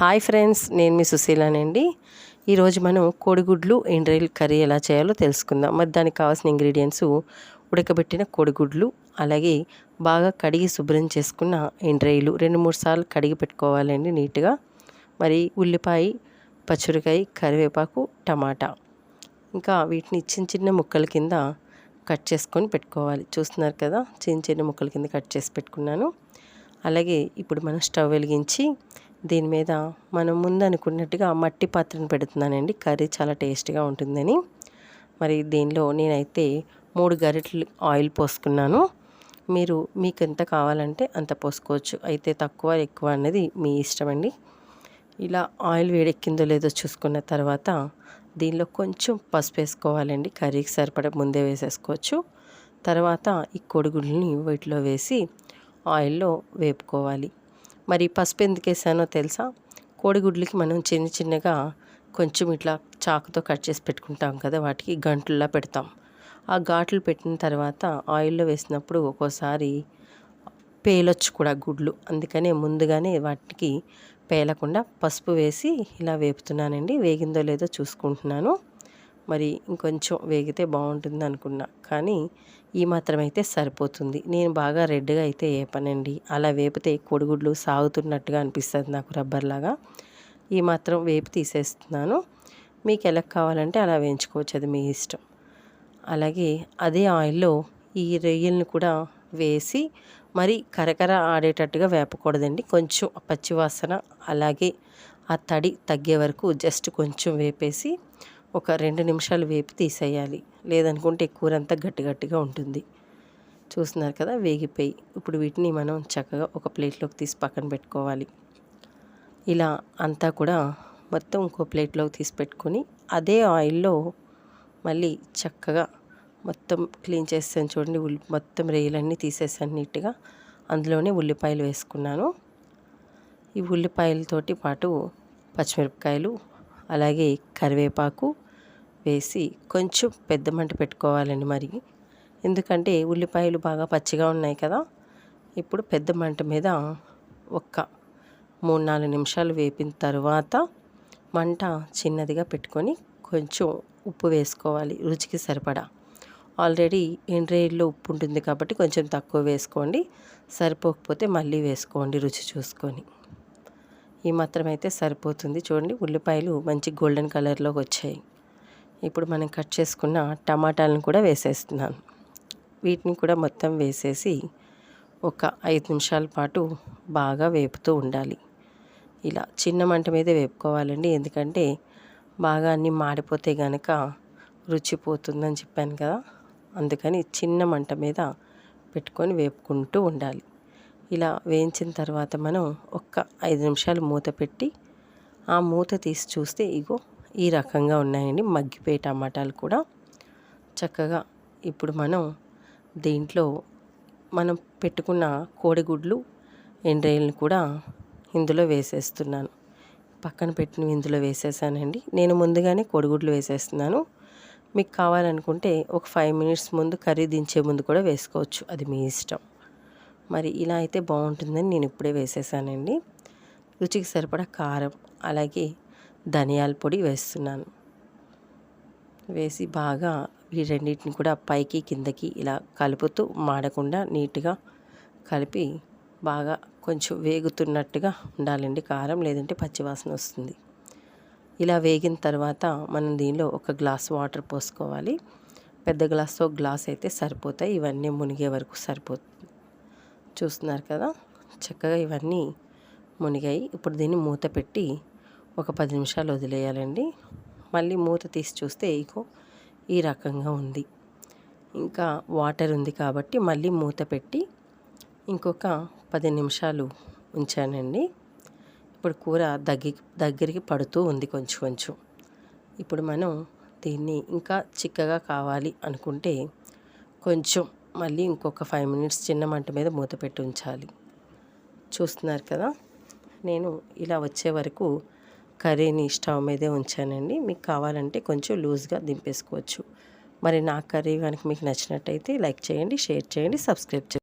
Hi friends నేను మీ సుశీలానండి. ఈరోజు మనం కోడిగుడ్లు ఎండ్రైల్ కర్రీ ఎలా చేయాలో తెలుసుకుందాం. మరి దానికి కావాల్సిన ఇంగ్రీడియంట్స్ ఉడకబెట్టిన కోడిగుడ్లు అలాగే బాగా కడిగి శుభ్రం చేసుకున్న ఎండ్రైలు రెండు మూడు సార్లు కడిగి పెట్టుకోవాలండి నీట్గా. మరి ఉల్లిపాయ పచ్చిమిరకాయ కరివేపాకు టమాటా. ఇంకా వీటిని చిన్న చిన్న ముక్కల కింద కట్ చేసుకొని పెట్టుకోవాలి. చూస్తున్నారు కదా చిన్న చిన్న ముక్కల కింద కట్ చేసి పెట్టుకున్నాను. అలాగే ఇప్పుడు మనం స్టవ్ వెలిగించి దీని మీద మనం ముందు అనుకున్నట్టుగా మట్టి పాత్రను పెడుతున్నానండి. కర్రీ చాలా టేస్ట్గా ఉంటుందని. మరి దీనిలో నేనైతే మూడు గరిటలు ఆయిల్ పోసుకున్నాను. మీరు మీకు ఎంత కావాలంటే అంత పోసుకోవచ్చు. అయితే తక్కువ ఎక్కువ అనేది మీ ఇష్టం అండి ఇలా ఆయిల్ వేడెక్కిందో లేదో చూసుకున్న తర్వాత దీనిలో కొంచెం పసుపు వేసుకోవాలండి. కర్రీకి సరిపడ ముందే వేసేసుకోవచ్చు. తర్వాత ఈ కోడిగుడ్లని వీటిలో వేసి ఆయిల్లో వేపుకోవాలి. మరి పసుపు ఎందుకు వేసానో తెలుసా? కోడిగుడ్లకి మనం చిన్న చిన్నగా కొంచెం ఇట్లా చాకుతో కట్ చేసి పెట్టుకుంటాం కదా వాటికి గంటల్లా పెడతాం. ఆ ఘాట్లు పెట్టిన తర్వాత ఆయిల్లో వేసినప్పుడు ఒక్కోసారి పేలొచ్చు కూడా గుడ్లు. అందుకనే ముందుగానే వాటికి పేలకుండా పసుపు వేసి ఇలా వేపుతున్నానండి. వేగిందో లేదో చూసుకుంటున్నాను. మరి ఇంకొంచెం వేగితే బాగుంటుంది అనుకున్నా. కానీ ఈ మాత్రమైతే సరిపోతుంది. నేను బాగా రెడ్గా అయితే వేపనండి. అలా వేపితే కోడిగుడ్లు సాగుతున్నట్టుగా అనిపిస్తుంది నాకు రబ్బర్లాగా ఈ మాత్రం వేపు తీసేస్తున్నాను. మీకు ఎలా కావాలంటే అలా వేయించుకోవచ్చు. అది మీ ఇష్టం. అలాగే అదే ఆయిల్లో ఈ రొయ్యలను కూడా వేసి మరి కరకర ఆడేటట్టుగా వేపకూడదండి. కొంచెం పచ్చివాసన అలాగే ఆ తడి తగ్గే వరకు జస్ట్ కొంచెం వేపేసి ఒక రెండు నిమిషాలు వేపి తీసేయాలి. లేదనుకుంటే కూర అంతా గట్టి గట్టిగా ఉంటుంది. చూస్తున్నారు కదా వేగిపోయి. ఇప్పుడు వీటిని మనం చక్కగా ఒక ప్లేట్లోకి తీసి పక్కన పెట్టుకోవాలి. ఇలా అంతా కూడా మొత్తం ఇంకో ప్లేట్లోకి తీసి పెట్టుకొని అదే ఆయిల్లో మళ్ళీ చక్కగా మొత్తం క్లీన్ చేస్తాను చూడండి. ఉల్లి మొత్తం రేయలన్నీ తీసేసాను నీట్గా. అందులోనే ఉల్లిపాయలు వేసుకున్నాను. ఈ ఉల్లిపాయలతోటి పాటు పచ్చిమిరపకాయలు అలాగే కరివేపాకు వేసి కొంచెం పెద్ద మంట పెట్టుకోవాలండి మరి. ఎందుకంటే ఉల్లిపాయలు బాగా పచ్చిగా ఉన్నాయి కదా. ఇప్పుడు పెద్ద మంట మీద ఒక్క మూడు నాలుగు నిమిషాలు వేపిన తర్వాత మంట చిన్నదిగా పెట్టుకొని కొంచెం ఉప్పు వేసుకోవాలి రుచికి సరిపడా. ఆల్రెడీ ఎండ్రేయిల్లో ఉప్పు ఉంటుంది కాబట్టి కొంచెం తక్కువ వేసుకోండి సరిపోకపోతే మళ్ళీ వేసుకోండి రుచి చూసుకొని. ఈ మాత్రం అయితే సరిపోతుంది. చూడండి ఉల్లిపాయలు మంచి గోల్డెన్ కలర్లోకి వచ్చాయి. ఇప్పుడు మనం కట్ చేసుకున్న టమాటాలను కూడా వేసేస్తున్నాను. వీటిని కూడా మొత్తం వేసేసి ఒక ఐదు నిమిషాల పాటు బాగా వేపుతూ ఉండాలి. ఇలా చిన్న మంట మీదే వేపుకోవాలండి. ఎందుకంటే బాగా అన్నీ మాడిపోతే కనుక రుచి పోతుందని చెప్పాను కదా. అందుకని చిన్న మంట మీద పెట్టుకొని వేపుకుంటూ ఉండాలి. ఇలా వేయించిన తర్వాత మనం ఒక్క ఐదు నిమిషాలు మూత పెట్టి ఆ మూత తీసి చూస్తే ఇగో ఈ రకంగా ఉన్నాయండి. మగ్గిపోయే టమాటాలు కూడా చక్కగా ఇప్పుడు మనం దీంట్లో మనం పెట్టుకున్న కోడిగుడ్లు ఎండ్రాయిల్ని కూడా ఇందులో వేసేస్తున్నాను. పక్కన పెట్టిన ఇందులో వేసేసానండి. నేను ముందుగానే కోడిగుడ్లు వేసేస్తున్నాను. మీకు కావాలనుకుంటే ఒక ఫైవ్ మినిట్స్ ముందు కర్రీ దించే ముందు కూడా వేసుకోవచ్చు. అది మీ ఇష్టం. మరి ఇలా అయితే బాగుంటుందని నేను ఇప్పుడే వేసేసానండి. రుచికి సరిపడా కారం అలాగే ధనియాల పొడి వేస్తున్నాను. వేసి బాగా ఈ రెండింటిని కూడా పైకి కిందకి ఇలా కలుపుతూ మాడకుండా నీట్గా కలిపి బాగా కొంచెం వేగుతున్నట్టుగా ఉండాలండి. కారం లేదంటే పచ్చివాసన వస్తుంది. ఇలా వేగిన తర్వాత మనం దీనిలో ఒక గ్లాస్ వాటర్ పోసుకోవాలి. పెద్ద గ్లాస్తో గ్లాస్ అయితే సరిపోతాయి. ఇవన్నీ మునిగే వరకు సరిపోతుంది చూస్తున్నారు కదా? చక్కగా ఇవన్నీ మునిగాయి. ఇప్పుడు దీన్ని మూత పెట్టి ఒక పది నిమిషాలు వదిలేయాలండి. మళ్ళీ మూత తీసి చూస్తే ఇగో ఈ రకంగా ఉంది. ఇంకా వాటర్ ఉంది కాబట్టి మళ్ళీ మూత పెట్టి ఇంకొక పది నిమిషాలు ఉంచానండి. ఇప్పుడు కూర దగ్గి దగ్గరికి పడుతూ ఉంది కొంచెం కొంచెం. ఇప్పుడు మనం దీన్ని ఇంకా చిక్కగా కావాలి అనుకుంటే కొంచెం మళ్ళీ ఇంకొక ఫైవ్ మినిట్స్ చిన్న మంట మీద మూత పెట్టి ఉంచాలి. చూస్తున్నారు కదా? నేను ఇలా వచ్చే వరకు కర్రీని స్టవ్ మీదే ఉంచానండి. మీకు కావాలంటే కొంచెం లూజ్గా దింపేసుకోవచ్చు. మరి నా కర్రీ కనుక మీకు నచ్చినట్టయితే లైక్ చేయండి షేర్ చేయండి సబ్స్క్రైబ్ చేయండి.